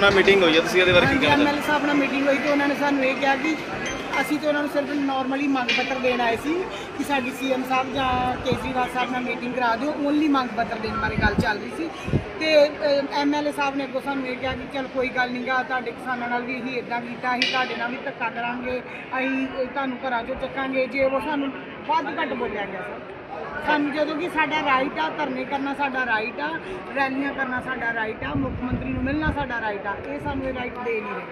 ਨਾਲ ਮੀਟਿੰਗ ਹੋਈ ਹੈ ਤੁਸੀਂ ਇਹਦੇ ਬਾਰੇ ਕੀ ਕਹਿਣਾ ਐਮਐਲਏ ਸਾਹਿਬ ਨਾਲ ਮੀਟਿੰਗ ਹੋਈ ਤੇ ਉਹਨਾਂ ਨੇ ਸਾਨੂੰ ਇਹ ਕਿਹਾ ਕਿ ਅਸੀਂ ਤੇ ਉਹਨਾਂ ਨੂੰ ਸਿਰਫ ਨਾਰਮਲੀ ਮੰਗ ਪੱਤਰ ਦੇਣ ਆਏ ਸੀ ਕਿ ਸਾਡੀ ਸੀਐਮ ਸਾਹਿਬ ਜਾਂ ਕੇਜਰੀਵਾਲ ਸਾਹਿਬ ਨਾਲ ਮੀਟਿੰਗ ਕਰਾ ਦਿਓ ਓਨਲੀ ਮੰਗ ਪੱਤਰ ਦੇਣ ਬਾਰੇ ਗੱਲ ਚੱਲ ਰਹੀ ਸੀ। ਤੇ ਐਮਐਲਏ ਸਾਹਿਬ ਨੇ ਅੱਗੋਂ ਸਾਨੂੰ ਇਹ ਕਿਹਾ ਕਿ ਚਲ ਕੋਈ ਗੱਲ ਨਹੀਂਗਾ ਤੁਹਾਡੇ ਕਿਸਾਨਾਂ ਨਾਲ ਵੀ ਇਹੀ ਇਦਾਂ ਕੀਤਾ ਅਸੀਂ ਤੁਹਾਡੇ ਨਾਲ ਵੀ ਧੱਕਾ ਕਰਾਂਗੇ ਅਸੀਂ ਤੁਹਾਨੂੰ ਘਰਾਂ ਚੋਂ ਚੱਕਾਂਗੇ ਜੇ ਉਹ ਸਾਨੂੰ ਵੱਧ ਘੱਟ ਬੋਲਿਆ ਗਿਆ ਸਰ। ਸਾਨੂੰ ਜਦੋਂ ਕਿ ਸਾਡਾ ਰਾਈਟ ਆ ਧਰਨੇ ਕਰਨਾ ਸਾਡਾ ਰਾਈਟ ਆ ਰੈਲੀਆਂ ਕਰਨਾ ਸਾਡਾ ਰਾਈਟ ਆ ਮੁੱਖ ਮੰਤਰੀ ਨੂੰ ਮਿਲਣਾ ਸਾਡਾ ਰਾਈਟ ਆ ਇਹ ਸਾਨੂੰ ਇਹ ਰਾਈਟ ਦੇ ਨਹੀਂ ਰਹੇ।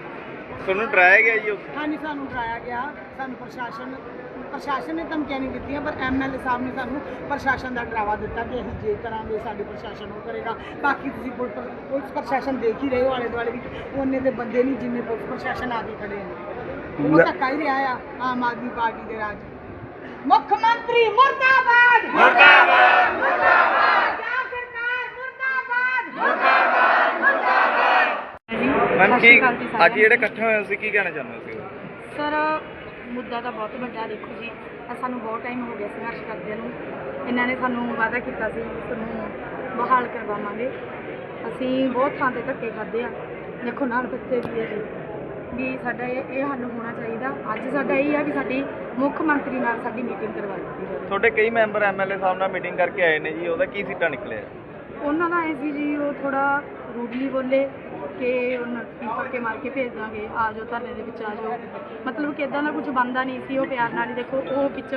ਤੁਹਾਨੂੰ ਡਰਾਇਆ ਗਿਆ ਜੀ ਉਹ? ਹਾਂਜੀ ਸਾਨੂੰ ਡਰਾਇਆ ਗਿਆ। ਸਾਨੂੰ ਪ੍ਰਸ਼ਾਸਨ ਪ੍ਰਸ਼ਾਸਨ ਨੇ ਧਮਕੀਆਂ ਨਹੀਂ ਦਿੱਤੀਆਂ ਪਰ ਐਮਐਲਏ ਸਾਹਿਬ ਨੇ ਸਾਨੂੰ ਪ੍ਰਸ਼ਾਸਨ ਦਾ ਡਰਾਵਾ ਦਿੱਤਾ ਕਿ ਅਸੀਂ ਜੇ ਕਰਾਂਗੇ ਸਾਡੇ ਪ੍ਰਸ਼ਾਸਨ ਉਹ ਕਰੇਗਾ। ਬਾਕੀ ਤੁਸੀਂ ਪੁਲ- ਪੁਲਿਸ ਪ੍ਰਸ਼ਾਸਨ ਦੇਖ ਹੀ ਰਹੇ ਹੋ ਆਲੇ ਦੁਆਲੇ ਵਿੱਚ। ਉਹਨੇ ਦੇ ਬੰਦੇ ਨਹੀਂ ਜਿੰਨੇ ਪੁਲਿਸ ਪ੍ਰਸ਼ਾਸਨ ਆ ਕੇ ਖੜੇ ਨੇ। ਉਹ ਧੱਕਾ ਹੀ ਰਿਹਾ ਆ ਆਮ ਆਦਮੀ ਪਾਰਟੀ ਦੇ ਰਾਜ। ਮੁੱਖ ਮੰਤਰੀ ਮੁਰਦਾਬਾਦ। ਮੁਰਦਾਬਾਦ। ਮੁਰਦਾਬਾਦ ਸਰਕਾਰ ਮੁਰਦਾਬਾਦ ਮੈਮ ਸਤਿ ਸ਼੍ਰੀ ਕੀ ਜੀ ਅੱਜ ਜਿਹੜੇ ਇਕੱਠੇ ਹੋਏ ਸੀ ਕੀ ਕਹਿਣਾ ਚਾਹੁੰਦੇ ਸੀ ਸਰ ਮੁੱਦਾ ਤਾਂ ਬਹੁਤ ਵੱਡਾ ਦੇਖੋ ਜੀ ਸਾਨੂੰ ਬਹੁਤ ਟਾਈਮ ਹੋ ਗਿਆ ਸੰਘਰਸ਼ ਕਰਦਿਆਂ ਨੂੰ। ਇਹਨਾਂ ਨੇ ਸਾਨੂੰ ਵਾਅਦਾ ਕੀਤਾ ਸੀ ਤੁਹਾਨੂੰ ਬਹਾਲ ਕਰਵਾਵਾਂਗੇ। ਅਸੀਂ ਬਹੁਤ ਥਾਂ ਤੇ ਧੱਕੇ ਖਾਦੇ ਆ। ਦੇਖੋ ਨਾਲ ਬੱਚੇ ਵੀ ਹੈ ਜੀ। ਵੀ ਸਾਡਾ ਇਹ ਇਹ ਹੱਲ ਹੋਣਾ ਚਾਹੀਦਾ। ਅੱਜ ਸਾਡਾ ਇਹ ਆ ਵੀ ਸਾਡੀ ਮੁੱਖ ਮੰਤਰੀ ਨਾਲ ਸਾਡੀ ਮੀਟਿੰਗ ਕਰਵਾ ਦਿੱਤੀ ਜਾਵੇ। ਤੁਹਾਡੇ ਕਈ ਮੈਂਬਰ ਐਮਐਲਏ ਸਾਹਿਬ ਨਾਲ ਮੀਟਿੰਗ ਕਰਕੇ ਆਏ ਨੇ ਜੀ ਉਹਦਾ ਕੀ ਸਿੱਟਾ ਨਿਕਲਿਆ? ਉਹਨਾਂ ਦਾ ਐ ਸੀ ਜੀ ਉਹ ਥੋੜਾ ਰੂਡਲੀ ਬੋਲੇ ਕਿ ਉਹਨਾਂ ਪੱਕੇ ਮਾਰ ਕੇ ਭੇਜ ਦਾਂਗੇ ਆ ਜਾਓ ਧਰਨੇ ਦੇ ਵਿੱਚ ਆ ਜਾਓ। ਮਤਲਬ ਕਿ ਇਦਾਂ ਦਾ ਕੁਝ ਬੰਦਾ ਨਹੀਂ ਸੀ ਉਹ ਪਿਆਰ ਨਾਲ ਹੀ ਦੇਖੋ ਉਹ ਵਿੱਚ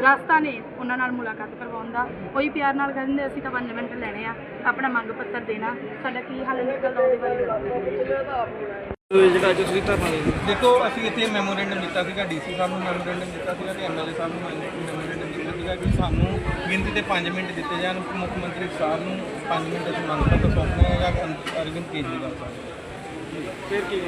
ਰਸਤਾ ਨੇ ਉਹਨਾਂ ਨਾਲ ਮੁਲਾਕਾਤ ਕਰਵਾਉਣ ਦਾ। ਕੋਈ ਪਿਆਰ ਨਾਲ ਕਹਿੰਦੇ ਅਸੀਂ ਤਾਂ 5 ਮਿੰਟ ਲੈਣੇ ਆ ਆਪਣਾ ਮੰਗ ਪੱਤਰ ਦੇਣਾ। ਸਾਡਾ ਕੀ ਹੱਲ ਨਿਕਲਦਾ ਉਹਦੇ ਬਾਰੇ? ਜਿਹੜਾ ਅੱਜ ਤੁਸੀਂ ਧਰਨਾ ਦੇ ਦੇਖੋ, ਅਸੀਂ ਇੱਥੇ ਮੈਮੋਰੈਂਡਮ ਦਿੱਤਾ ਸੀਗਾ ਡੀਸੀ ਸਾਹਿਬ ਨੂੰ ਮੈਮੋਰੈਂਡਮ ਦਿੱਤਾ ਸੀਗਾ ਤੇ ਐਮਐਲਏ ਸਾਹਿਬ ਨੂੰ ਮੈਮੋਰੈਂਡਮ ਦਿੱਤਾ ਸੀਗਾ ਕਿ ਸਾਨੂੰ ਗਿਣਤੀ ਤੇ 5 ਮਿੰਟ ਦਿੱਤੇ ਜਾਣ, ਮੁੱਖ ਮੰਤਰੀ ਸਾਹਿਬ ਨੂੰ 5 ਮਿੰਟ ਅਸੀਂ ਮੰਗ ਪੱਤਰ ਸੌਂਪਣਾ ਹੈਗਾ ਅਰਵਿੰਦ ਕੇਜਰੀਵਾਲ ਸਾਹਿਬ। ਫਿਰ ਕੀ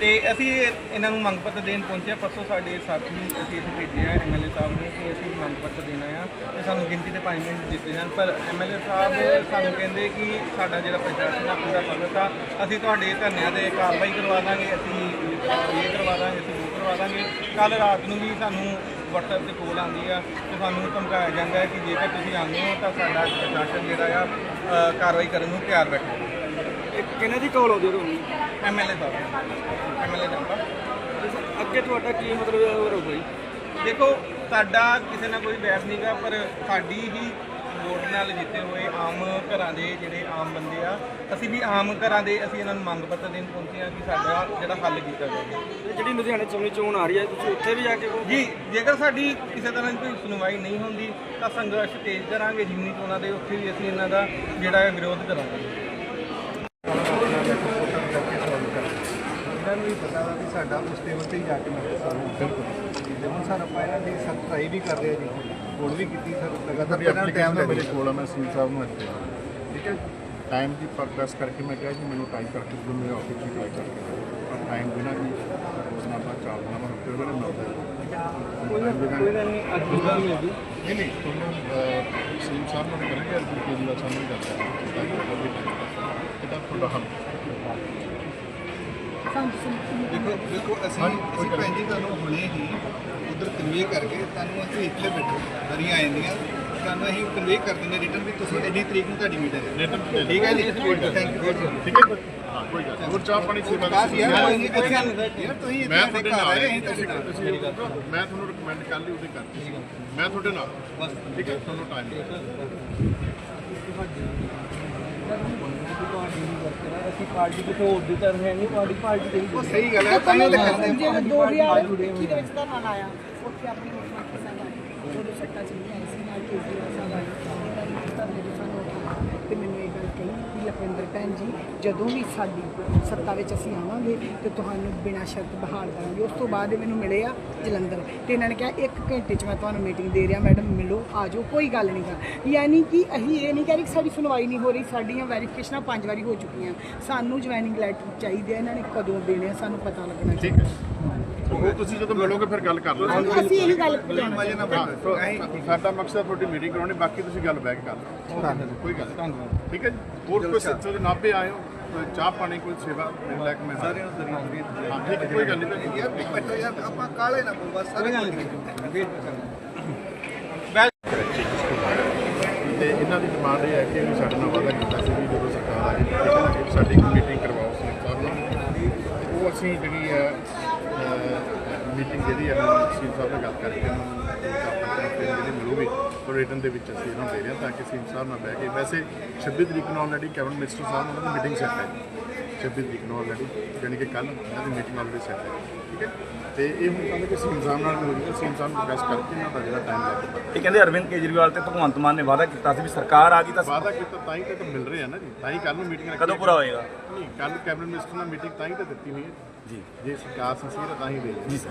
ਤੇ ਅਸੀਂ ਇਹਨਾਂ ਨੂੰ ਮੰਗ ਪੱਤਰ ਦੇਣ ਪਹੁੰਚੇ ਹਾਂ। ਪਰਸੋਂ ਸਾਡੇ ਸਾਥੀ ਅਸੀਂ ਇੱਥੇ ਭੇਜੇ ਆ ਐਮਐਲਏ ਸਾਹਿਬ ਨੂੰ ਕਿ ਅਸੀਂ ਮੰਗ ਪੱਤਰ ਦੇਣਾ ਆ ਤੇ ਸਾਨੂੰ ਗਿਣਤੀ ਤੇ 5 ਮਿੰਟ ਦਿੱਤੇ ਜਾਣ। ਪਰ ਐਮਐਲਏ ਸਾਹਿਬ ਸਾਨੂੰ ਕਹਿੰਦੇ ਕਿ ਸਾਡਾ ਜਿਹੜਾ ਪ੍ਰਸ਼ਾਸਨ ਆ ਪੂਰਾ ਸਖਤ ਆ ਅਸੀਂ ਤੁਹਾਡੇ ਧਰਨਿਆਂ ਤੇ ਕਾਰਵਾਈ ਕਰਵਾ ਦਾਂਗੇ ਅਸੀਂ ਇਹ ਕਰਵਾ ਦਾਂਗੇ ਅਸੀਂ ਉਹ ਕਰਵਾ ਦਾਂਗੇ। ਕੱਲ ਰਾਤ ਨੂੰ ਵੀ ਸਾਨੂੰ WhatsApp ਤੇ ਕੋਲ ਆਉਂਦੀ ਆ ਤੇ ਸਾਨੂੰ ਧਮਕਾਇਆ ਜਾਂਦਾ ਹੈ ਕਿ ਜੇਕਰ ਤੁਸੀਂ ਆਉਂਦੇ ਹੋ ਤਾਂ ਸਾਡਾ ਪ੍ਰਸ਼ਾਸਨ ਜਿਹੜਾ ਆ ਅ, ਕਾਰਵਾਈ ਕਰਨ ਨੂੰ ਤਿਆਰ ਬੈਠਾ। ਕਿਹਨਾਂ ਦੀ ਕਾਲ ਆਉਂਦੀ ਤੁਹਾਨੂੰ? ਐਮਐਲਏ ਸਾਹਿਬ। ਐਮਐਲਏ ਸਾਹਿਬ ਅੱਗੇ ਤੁਹਾਡਾ ਕੀ ਮਤਲਬ ਹੋਰ ਹੋਊਗਾ ਜੀ ਦੇਖੋ ਸਾਡਾ ਕਿਸੇ ਨਾਲ ਕੋਈ ਬੈਰ ਨਹੀਂਗਾ ਪਰ ਸਾਡੀ ਹੀ ਵੋਟ ਨਾਲ ਜਿੱਤੇ ਹੋਏ ਆਮ ਘਰਾਂ ਦੇ ਜਿਹੜੇ ਆਮ ਬੰਦੇ ਆ ਅਸੀਂ ਵੀ ਆਮ ਘਰਾਂ ਦੇ ਅਸੀਂ ਇਹਨਾਂ ਨੂੰ ਮੰਗ ਪੱਤਰ ਦੇਣ ਪਹੁੰਚੇ ਆ ਕਿ ਸਾਡਾ ਜਿਹੜਾ ਹੱਲ ਕੀਤਾ ਜਾਵੇ। ਜਿਹੜੀ ਲੁਧਿਆਣੇ ਚੋਣੀ ਚੋਣ ਆ ਰਹੀ ਹੈ ਤੁਸੀਂ ਉੱਥੇ ਵੀ ਜਾ ਕੇ ਜੀ ਜੇਕਰ ਸਾਡੀ ਕਿਸੇ ਤਰ੍ਹਾਂ ਦੀ ਕੋਈ ਸੁਣਵਾਈ ਨਹੀਂ ਹੁੰਦੀ ਤਾਂ ਸੰਘਰਸ਼ ਤੇਜ਼ ਕਰਾਂਗੇ ਜਿਮਨੀ ਚੋਣਾਂ ਦੇ ਉੱਥੇ ਵੀ ਅਸੀਂ ਇਹਨਾਂ ਦਾ ਜਿਹੜਾ ਹੈ ਵਿਰੋਧ ਕਰਾਂਗੇ ਇਹਨਾਂ ਨੂੰ ਵੀ ਪਤਾ ਵਾ ਕਿ ਸਾਡਾ ਉਸ ਤੇ ਹੀ ਜਾ ਕੇ ਮਤਲਬ ਸਾਨੂੰ ਬਿਲਕੁਲ ਤੇ। ਹੁਣ ਸਾਡਾ ਪਾਇਆ ਦੀ ਸਭ ਟਰਾਈ ਵੀ ਕਰ ਰਹੇ ਆ ਜੀ। ਹੁਣ ਵੀ ਕੀਤੀ ਸਰ ਲਗਾਤਾਰ ਪਹਿਲਾਂ ਟਾਈਮ ਦਾ ਮੇਰੇ ਕੋਲ ਆ ਮੈਂ ਸੀਲ ਸਾਹਿਬ ਨੂੰ ਇੱਥੇ ਠੀਕ ਹੈ ਟਾਈਮ ਦੀ ਪ੍ਰੈਸ ਕਰਕੇ ਮੈਂ ਕਿਹਾ ਕਿ ਮੈਨੂੰ ਟਾਈਮ ਕਰਕੇ ਦਿਓ ਮੇਰੇ ਆਫਿਸ ਦੀ ਟਰਾਈ ਕਰਕੇ ਪਰ ਟਾਈਮ ਬਿਨਾ ਵੀ ਉਸ ਨਾਲ ਬਾਅਦ ਚਾਲ ਨਾ ਮੈਂ ਫਿਰ ਮੈਨੂੰ ਮਿਲਦਾ ਹੈ। ਹੈ ਕੋਈ ਨਹੀਂ ਅੱਜ ਨਹੀਂ ਨਹੀਂ ਤੁਹਾਨੂੰ ਸੀਲ ਸਾਹਿਬ ਨੂੰ ਕਰਾਂਗੇ ਅੱਜ ਕੇ ਜੀ ਦਾ ਸਾਹਮਣੇ ਕਰਦਾ ਕਿਤਾ ਤੁਹਾਡਾ ਹੱਲ। ਦੇਖੋ ਦੇਖੋ ਅਸੀਂ ਅਸੀਂ ਭੈਣ ਜੀ ਤੁਹਾਨੂੰ ਹੁਣੇ ਹੀ ਉਧਰ ਕਨਵੇ ਕਰਕੇ ਤੁਹਾਨੂੰ ਅਸੀਂ ਇੱਥੇ ਬੈਠੇ ਹਰੀਆਂ ਆਉਂਦੀਆਂ ਤੁਹਾਨੂੰ ਅਸੀਂ ਕਨਵੇ ਕਰ ਦਿੰਦੇ ਰਿਟਰਨ ਵੀ ਤੁਸੀਂ ਇੰਨੀ ਤਰੀਕ ਨੂੰ ਤੁਹਾਡੀ ਮੀਟਿੰਗ ਹੈ। ਠੀਕ ਹੈ ਜੀ? ਥੈਂਕ ਯੂ ਠੀਕ ਹੈ ਹਾਂ, ਕੋਈ ਗੱਲ ਹੋਰ ਚਾਹ ਪਾਣੀ ਸੇਵਾ ਯਾਰ ਮੈਂ- ਕੋਈ ਨਹੀਂ ਕੋਈ ਗੱਲ ਯਾਰ ਤੁਸੀਂ ਇੱਥੇ ਮੈਂ ਤੁਹਾਡੇ ਨਾਲ ਹਾਂ ਨਾਲ। ਤੁਸੀਂ ਮੈਂ ਤੁਹਾਨੂੰ ਰეკਮੈਂਡ ਕਰ ਲਈ ਉਹਦੇ ਕਰ ਮੈਂ ਤੁਹਾਡੇ ਨਾਲ। ਬਸ। ਠੀਕ ਹੈ ਤੁਹਾਨੂੰ ਟਾਈਮ ਅਸੀਂ ਪਾਰਟੀ ਕਿਤੇ ਹੋਰ ਦੀ ਤਰ੍ਹਾਂ ਹੈ ਨਹੀਂ ਤੁਹਾਡੀ ਪਾਰਟੀ ਦੇ ਉਹ ਸਹੀ ਗੱਲ ਹੈ ਤਾਂ ਹੀ ਤਾਂ ਕਰਦੇ ਜਿਹੜਾ 2021 ਦੇ ਵਿੱਚ ਧਰਨਾ ਲਾਇਆ ਉੱਥੇ ਆਪਣੀ ਮੁੱਖ ਮੰਤਰੀ ਸਾਹਿਬ ਆਏ ਉਹਦੇ ਸੱਟਾਂ ਚੱਲੀਆਂ ਆਈ ਸੀ ਨਾਲ ਕੇਜਰੀਵਾਲ ਸਾਹਿਬ ਆਏ ਉਹਨਾਂ ਨੇ ਧਰਨੇ ਦੇ ਸਾਨੂੰ ਉਠਾਇਆ ਤੇ ਮੈਨੂੰ ਇਹ ਗੱਲ ਲਖਵਿੰਦਰ ਭੈਣ ਜੀ ਜਦੋਂ ਵੀ ਸਾਡੀ ਸੱਤਾ ਵਿੱਚ ਅਸੀਂ ਆਵਾਂਗੇ ਤੇ ਤੁਹਾਨੂੰ ਬਿਨਾਂ ਸ਼ਰਤ ਬਹਾਲ ਕਰਾਂਗੇ। ਉਸ ਤੋਂ ਬਾਅਦ ਇਹ ਮੈਨੂੰ ਮਿਲੇ ਆ ਜਲੰਧਰ ਤੇ ਇਹਨਾਂ ਨੇ ਕਿਹਾ ਇੱਕ ਘੰਟੇ 'ਚ ਮੈਂ ਤੁਹਾਨੂੰ ਮੀਟਿੰਗ ਦੇ ਰਿਹਾ ਮੈਡਮ ਮਿਲੋ ਆ ਜਾਓ ਕੋਈ ਗੱਲ ਨਹੀਂ ਗਾ। ਯਾਨੀ ਕਿ ਅਸੀਂ ਇਹ ਨਹੀਂ ਕਹਿ ਰਹੇ ਕਿ ਸਾਡੀ ਸੁਣਵਾਈ ਨਹੀਂ ਹੋ ਰਹੀ ਸਾਡੀਆਂ ਵੈਰੀਫਿਕੇਸ਼ਨਾਂ ਪੰਜ ਵਾਰੀ ਹੋ ਚੁੱਕੀਆਂ। ਸਾਨੂੰ ਜੁਆਇਨਿੰਗ ਲੈਟਰ ਚਾਹੀਦੇ ਆ ਇਹਨਾਂ ਨੇ ਕਦੋਂ ਦੇਣੇ ਆ ਸਾਨੂੰ ਪਤਾ ਲੱਗਣਾ ਠੀਕ ਹੈ। ਉਹ ਤੁਸੀਂ ਜਦੋਂ ਮਿਲੋਗੇ ਫਿਰ ਗੱਲ ਕਰ ਲਓ। ਅਸੀਂ ਇਹੀ ਗੱਲ ਹਾਂ, ਸਾਡਾ ਮਕਸਦ ਤੁਹਾਡੀ ਮੀਟਿੰਗ ਕਰਾਉਣੀ ਬਾਕੀ ਤੁਸੀਂ ਗੱਲ ਬੈਕ ਕਰ ਲਓ। ਕੋਈ ਗੱਲ। ਧੰਨਵਾਦ। ਠੀਕ ਹੈ ਜੀ? ਹੋਰ ਕੋਈ ਸਿੱਧੇ ਦੇ ਨਾਭੇ ਆਏ ਹੋ ਕੋਈ ਚਾਹ ਪਾਣੀ ਕੋਈ ਸੇਵਾ ਮਿਲ ਲੈ ਕੇ ਮੈਂ ਸਾਰਿਆਂ ਨੂੰ ਦਰੀ ਹਾਂ ਠੀਕ ਹੈ ਕੋਈ ਗੱਲ ਨਹੀਂ। ਯਾਰ ਇੱਕ ਬੈਠੋ ਯਾਰ ਆਪਾਂ ਕਾਲੇ ਨਾ ਪੋ ਬਸ ਸਾਰੇ ਤੇ ਇਹਨਾਂ ਦੀ ਡਿਮਾਂਡ ਇਹ ਹੈ ਕਿ ਵੀ ਸਾਡੇ ਨਾਲ ਵਾਅਦਾ ਕੀਤਾ ਸੀ ਵੀ ਜਦੋਂ ਸਰਕਾਰ ਆ ਗਈ ਸਾਡੀ ਇੱਕ ਮੀਟਿੰਗ ਕਰਵਾਓ ਸਾਹਿਬ ਨਾਲ ਅਸੀਂ ਜਿਹੜੀ ਹੈ ਮੀਟਿੰਗ ਜਿਹੜੀ ਹੈ ਸੀਮ ਸਾਹਿਬ ਨਾਲ ਗੱਲ ਕਰਕੇ ਉਹਨਾਂ ਨੂੰ ਆਪਾਂ ਜਿਹੜੀ ਮਿਲੂਗੀ ਉਹ ਰਿਟਰਨ ਦੇ ਵਿੱਚ ਅਸੀਂ ਇਹਨਾਂ ਦੇ ਰਹੇ ਹਾਂ ਤਾਂ ਕਿ ਸੀਮ ਸਾਹਿਬ ਨਾਲ ਬਹਿ ਕੇ ਵੈਸੇ 26 ਤਰੀਕ ਨੂੰ ਆਲਰੇਡੀ ਕੈਬਨਿਟ ਮਿਨਿਸਟਰ ਸਾਹਿਬ ਨਾਲ ਉਹਨਾਂ ਦੀ ਮੀਟਿੰਗ ਸੈੱਟ ਹੈ। 26 ਤਰੀਕ ਨੂੰ ਆਲਰੇਡੀ ਯਾਨੀ ਕਿ ਕੱਲ ਇਹਨਾਂ ਦੀ ਮੀਟਿੰਗ ਆਲਰੇਡੀ ਸੈੱਟ ਹੈ ਠੀਕ ਹੈ? ਤੇ ਇਹ ਹੁਣ ਕਹਿੰਦੇ ਕਿ ਸੀਮ ਸਾਹਿਬ ਨਾਲ ਮਿਲੂਗੀ ਸੀਮ ਸਾਹਿਬ ਨੂੰ ਰਿਕਵੈਸਟ ਕਰਕੇ ਇਹਨਾਂ ਦਾ ਜਿਹੜਾ ਟਾਈਮ ਲੱਗ ਇਹ ਕਹਿੰਦੇ ਅਰਵਿੰਦ ਕੇਜਰੀਵਾਲ ਤੇ ਭਗਵੰਤ ਮਾਨ ਨੇ ਵਾਅਦਾ ਕੀਤਾ ਸੀ ਵੀ ਸਰਕਾਰ ਆ ਗਈ ਤਾਂ ਵਾਅਦਾ ਕੀਤਾ ਤਾਂ ਹੀ ਤਾਂ ਤਾਂ ਮਿਲ ਰਹੇ ਆ ਨਾ ਜੀ ਤਾਂ ਹੀ ਕੱਲ ਨੂੰ ਮੀਟਿੰਗ ਕਦੋਂ ਪੂਰਾ ਹੋਏਗਾ? ਨਹੀਂ ਕੱਲ ਕੈਬਨਿਟ ਮਿਨਿਸਟਰ ਨਾਲ ਮੀਟਿੰਗ ਤਾਂ ਹੀ ਤਾਂ ਦਿੱਤੀ ਹੋਈ ਹੈ। ਜੀ। ਜੇ ਸਰਕਾਰ ਸੰਸੀਰ ਤਾਂ ਹੀ ਦੇ ਜੀ ਸਰ।